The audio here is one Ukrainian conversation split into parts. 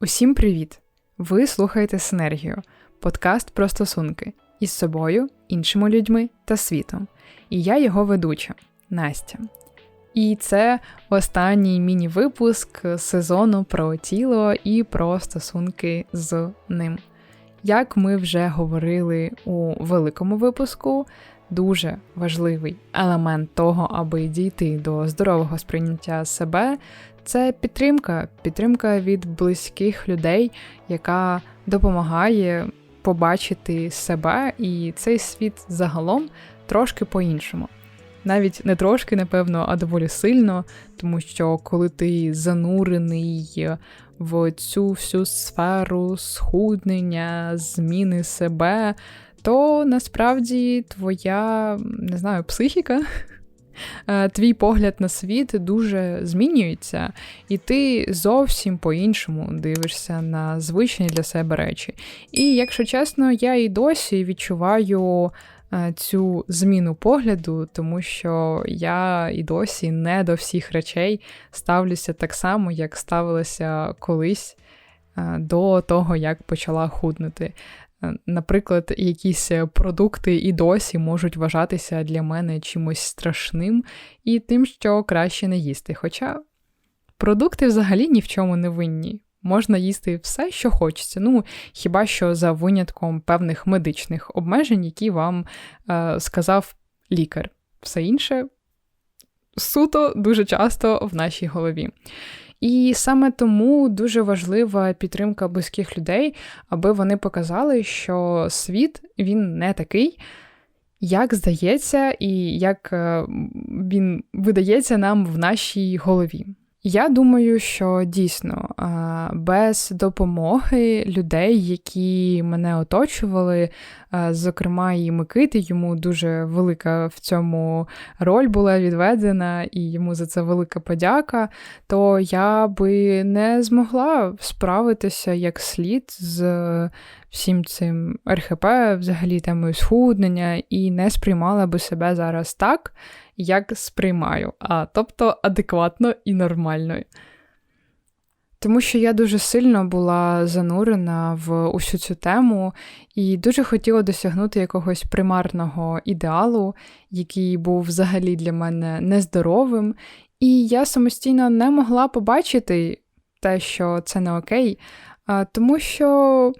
Усім привіт! Ви слухаєте Синергію, подкаст про стосунки із собою, іншими людьми та світом. І я його ведуча Настя. І це останній міні-випуск сезону про тіло і про стосунки з ним. Як ми вже говорили у великому випуску, дуже важливий елемент того, аби дійти до здорового сприйняття себе, це підтримка, підтримка від близьких людей, яка допомагає побачити себе і цей світ загалом трошки по-іншому. Навіть не трошки, напевно, а доволі сильно, тому що коли ти занурений в цю всю сферу схуднення, зміни себе, то насправді твоя не знаю, психіка Е, твій погляд на світ дуже змінюється, і ти зовсім по-іншому дивишся на звичні для себе речі. І, якщо чесно, я і досі відчуваю. Е, цю зміну погляду, тому що я і досі не до всіх речей ставлюся так само, як ставилася колись е, до того, як почала худнути. Наприклад, якісь е, продукти і досі можуть вважатися для мене чимось страшним і тим, що краще не їсти. Хоча продукти взагалі ні в чому не винні. Можна їсти все, що хочеться. Ну, хіба що за винятком певних медичних обмежень, які вам е, сказав лікар. Все інше суто дуже часто в нашій голові. І саме тому дуже важлива підтримка близьких людей, аби вони показали, що світ він не такий. Як здається, і як е, він видається нам в нашій голові. Я думаю, що дійсно без допомоги людей, які мене оточували, зокрема, і Микити, йому дуже велика в цьому роль була відведена, і йому за це велика подяка, то я би не змогла справитися як слід з всім цим РХП, взагалі темою схуднення, і не сприймала би себе зараз так як сприймаю, а тобто адекватно і нормально. Тому що я дуже сильно була занурена в усю цю тему і дуже хотіла досягнути якогось примарного ідеалу, який був взагалі для мене нездоровим, і я самостійно не могла побачити те, що це не окей, тому що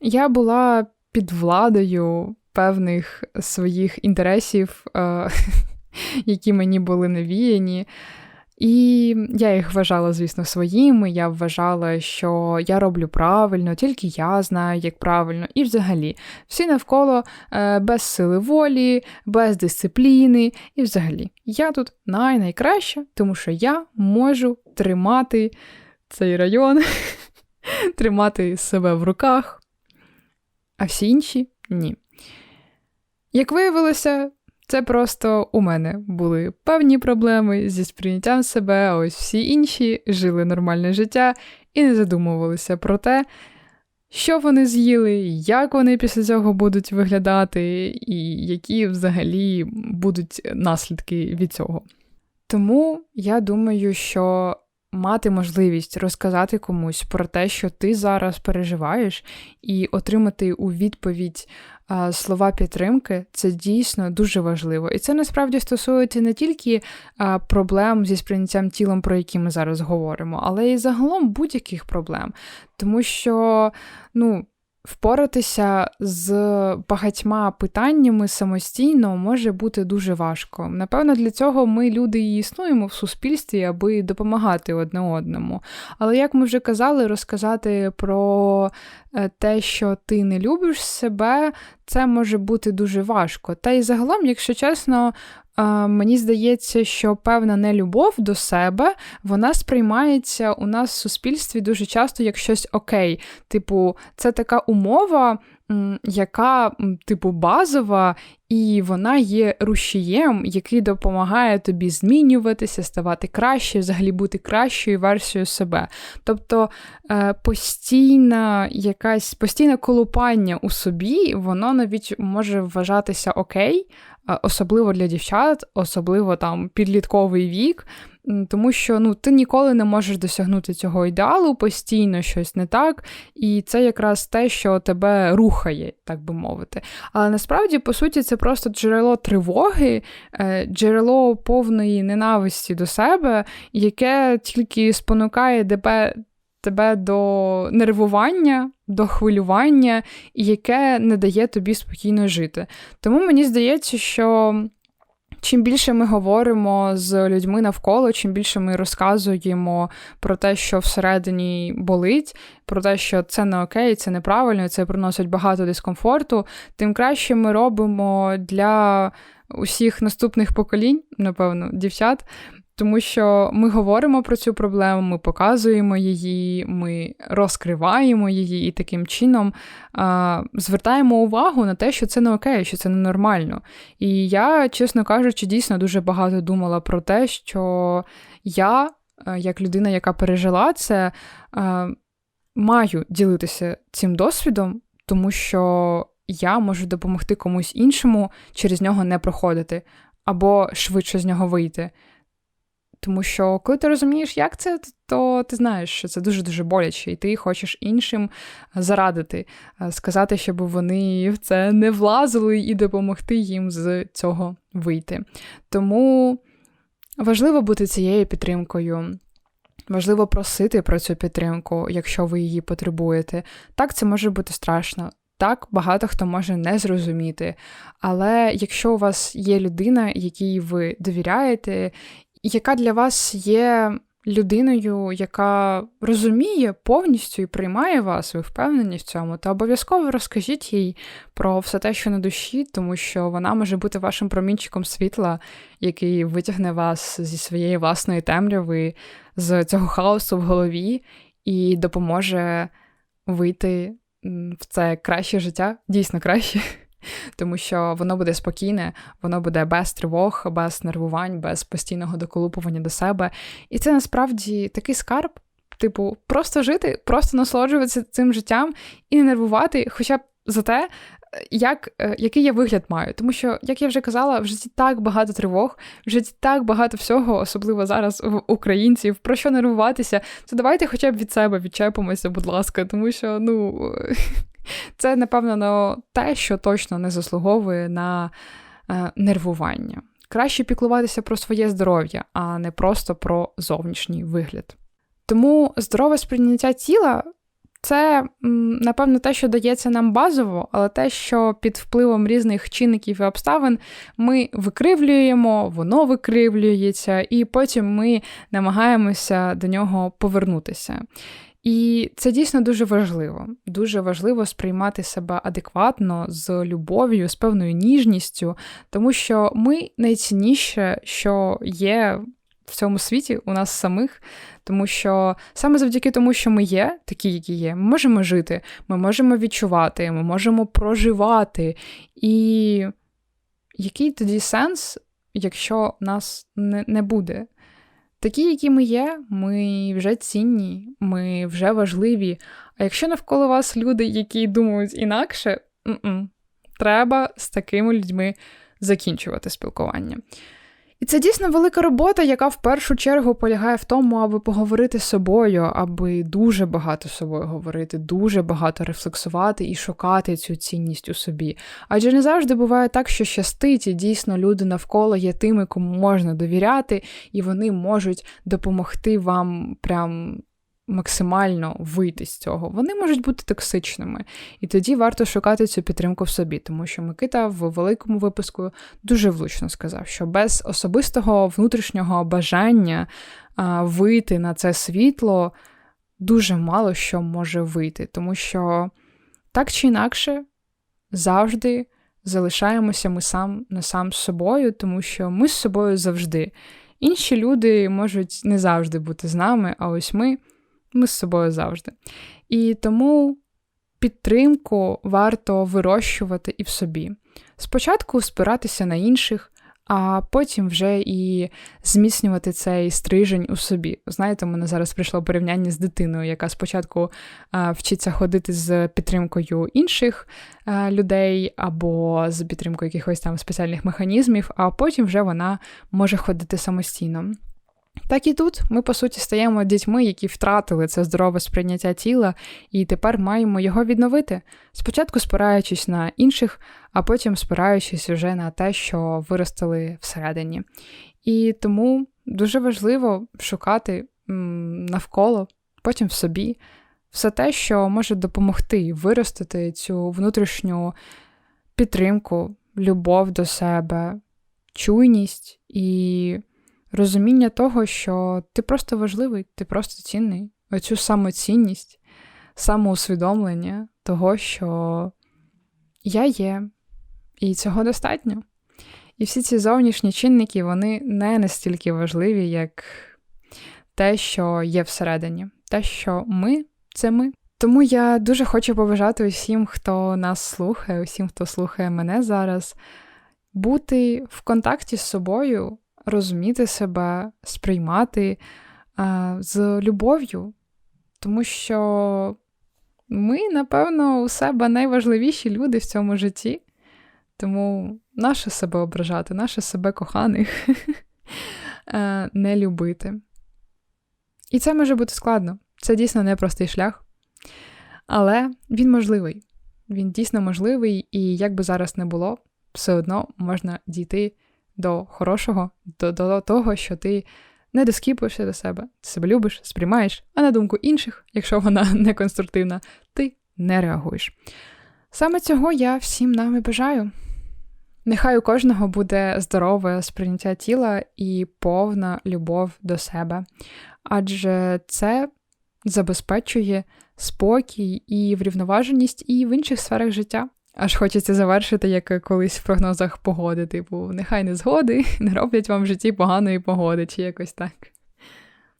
я була під владою певних своїх інтересів, е, які мені були навіяні. І я їх вважала, звісно, своїми. Я вважала, що я роблю правильно, тільки я знаю, як правильно, і взагалі всі навколо е, без сили волі, без дисципліни. І взагалі, я тут най-найкраща, тому що я можу тримати цей район, тримати себе в руках, а всі інші ні. Як виявилося, це просто у мене були певні проблеми зі сприйняттям себе, а ось всі інші жили нормальне життя і не задумувалися про те, що вони з'їли, як вони після цього будуть виглядати, і які взагалі будуть наслідки від цього. Тому я думаю, що мати можливість розказати комусь про те, що ти зараз переживаєш, і отримати у відповідь слова підтримки це дійсно дуже важливо. І це насправді стосується не тільки проблем зі сприйняттям тілом, про які ми зараз говоримо, але і загалом будь-яких проблем. Тому що, ну. Впоратися з багатьма питаннями самостійно може бути дуже важко. Напевно, для цього ми, люди, і існуємо в суспільстві, аби допомагати одне одному. Але, як ми вже казали, розказати про е, те, що ти не любиш себе, це може бути дуже важко. Та й загалом, якщо чесно, Мені здається, що певна нелюбов до себе вона сприймається у нас в суспільстві дуже часто як щось окей. Типу, це така умова, яка, типу, базова, і вона є рушієм, який допомагає тобі змінюватися, ставати краще, взагалі бути кращою версією себе. Тобто е, постійна якась постійне колупання у собі, воно навіть може вважатися окей. Особливо для дівчат, особливо там підлітковий вік. Тому що ну, ти ніколи не можеш досягнути цього ідеалу, постійно щось не так, і це якраз те, що тебе рухає, так би мовити. Але насправді, по суті, це просто джерело тривоги, е, джерело повної ненависті до себе, яке тільки спонукає тебе. Тебе до нервування, до хвилювання, яке не дає тобі спокійно жити. Тому мені здається, що Чим більше ми говоримо з людьми навколо, чим більше ми розказуємо про те, що всередині болить, про те, що це не окей, це неправильно, це приносить багато дискомфорту, тим краще ми робимо для усіх наступних поколінь, напевно, дівчат, тому що ми говоримо про цю проблему, ми показуємо її, ми розкриваємо її і таким чином а, звертаємо увагу на те, що це не окей, що це ненормально. І я, чесно кажучи, дійсно дуже багато думала про те, що я, як людина, яка пережила це, а, маю ділитися цим досвідом, тому що я можу допомогти комусь іншому через нього не проходити або швидше з нього вийти. Тому що, коли ти розумієш, як це, то ти знаєш, що це дуже-дуже боляче, і ти хочеш іншим зарадити, сказати, щоб вони в це не влазили і допомогти їм з цього вийти. Тому важливо бути цією підтримкою. Важливо просити про цю підтримку, якщо ви її потребуєте. Так, це може бути страшно. Так, багато хто може не зрозуміти. Але якщо у вас є людина, якій ви довіряєте, яка для вас є людиною, яка розуміє повністю і приймає вас, ви впевнені в цьому, то обов'язково розкажіть їй про все те, що на душі, тому що вона може бути вашим промінчиком світла, який витягне вас зі своєї власної темряви, з цього хаосу в голові і допоможе вийти в це краще життя, дійсно краще тому що воно буде спокійне, воно буде без тривог, без нервувань, без постійного доколупування до себе. І це насправді такий скарб. Типу, просто жити, просто насолоджуватися цим життям і не нервувати, хоча б за те, як, е, який я вигляд маю. Тому що, як я вже казала, в житті так багато тривог, в житті так багато всього, особливо зараз в українців, про що нервуватися, то давайте хоча б від себе відчепимося, будь ласка, тому що, ну. Це, напевно, те, що точно не заслуговує на е, нервування. Краще піклуватися про своє здоров'я, а не просто про зовнішній вигляд. Тому здорове сприйняття тіла це, напевно, те, що дається нам базово, але те, що під впливом різних чинників і обставин ми викривлюємо, воно викривлюється, і потім ми намагаємося до нього повернутися. І це дійсно дуже важливо. Дуже важливо сприймати себе адекватно, з любов'ю, з певною ніжністю, тому що ми найцінніше, що є в цьому світі у нас самих, тому що саме завдяки тому, що ми є, такі, які є, ми можемо жити, ми можемо відчувати, ми можемо проживати. І який тоді сенс, якщо нас не, буде? Такі, які ми є, ми вже цінні, ми вже важливі. А якщо навколо вас люди, які думають інакше, треба з такими людьми закінчувати спілкування. І це дійсно велика робота, яка в першу чергу полягає в тому, аби поговорити з собою, аби дуже багато з собою говорити, дуже багато рефлексувати і шукати цю цінність у собі. Адже не завжди буває так, що щастить, і дійсно люди навколо є тими, кому можна довіряти, і вони можуть допомогти вам прям максимально вийти з цього, вони можуть бути токсичними. І тоді варто шукати цю підтримку в собі, тому що Микита в великому випуску дуже влучно сказав, що без особистого внутрішнього бажання а, вийти на це світло дуже мало що може вийти, тому що так чи інакше завжди. Залишаємося ми сам на сам з собою, тому що ми з собою завжди. Інші люди можуть не завжди бути з нами, а ось ми ми з собою завжди. І тому підтримку варто вирощувати і в собі. Спочатку спиратися на інших, а потім вже і зміцнювати цей стрижень у собі. Знаєте, у мене зараз прийшло порівняння з дитиною, яка спочатку а, вчиться ходити з підтримкою інших а, людей або з підтримкою якихось там спеціальних механізмів, а потім вже вона може ходити самостійно. Так і тут ми, по суті, стаємо дітьми, які втратили це здорове сприйняття тіла, і тепер маємо його відновити, спочатку спираючись на інших, а потім спираючись вже на те, що виростили всередині. І тому дуже важливо шукати навколо, потім в собі, все те, що може допомогти виростити цю внутрішню підтримку, любов до себе, чуйність і розуміння того, що ти просто важливий, ти просто цінний. Оцю самоцінність, самоусвідомлення того, що я є, і цього достатньо. І всі ці зовнішні чинники, вони не настільки важливі, як те, що є всередині, те, що ми це ми. Тому я дуже хочу побажати усім, хто нас слухає, усім, хто слухає мене зараз, бути в контакті з собою розуміти себе, сприймати з любов'ю, тому що ми, напевно, у себе найважливіші люди в цьому житті, тому наше себе ображати, наше себе коханих не любити. І це може бути складно. Це дійсно непростий шлях, але він можливий. Він дійсно можливий, і як би зараз не було, все одно можна дійти до хорошого, до, до того, що ти не доскіпуєшся до себе, ти себе любиш, сприймаєш, а на думку інших, якщо вона не конструктивна, ти не реагуєш. Саме цього я всім нам і бажаю. Нехай у кожного буде здорове сприйняття тіла і повна любов до себе, адже це забезпечує спокій і врівноваженість і в інших сферах життя. Аж хочеться завершити, як колись в прогнозах погоди, типу, нехай не згоди, не роблять вам в житті поганої погоди, чи якось так.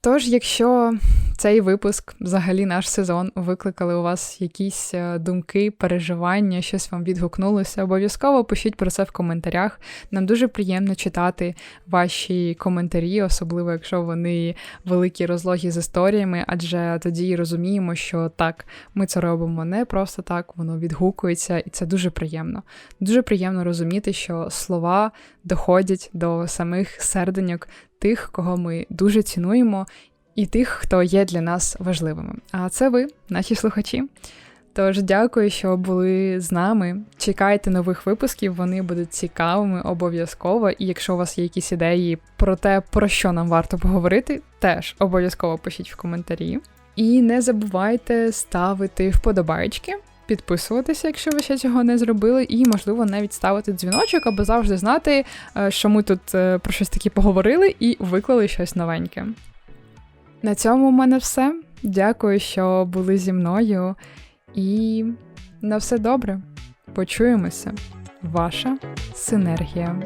Тож, якщо цей випуск, взагалі наш сезон, викликали у вас якісь е, думки, переживання, щось вам відгукнулося, обов'язково пишіть про це в коментарях. Нам дуже приємно читати ваші коментарі, особливо якщо вони великі розлогі з історіями, адже тоді розуміємо, що так, ми це робимо не просто так, воно відгукується, і це дуже приємно. Дуже приємно розуміти, що слова доходять до самих серденьок тих, кого ми дуже цінуємо, і тих, хто є для нас важливими. А це ви, наші слухачі. Тож дякую, що були з нами. Чекайте нових випусків, вони будуть цікавими обов'язково. І якщо у вас є якісь ідеї про те, про що нам варто поговорити, теж обов'язково пишіть в коментарі. І не забувайте ставити вподобайки підписуватися, якщо ви ще цього не зробили, і, можливо, навіть ставити дзвіночок, аби завжди знати, е, що ми тут е, про щось таке поговорили і виклали щось новеньке. На цьому в мене все. Дякую, що були зі мною. І на все добре. Почуємося. Ваша синергія.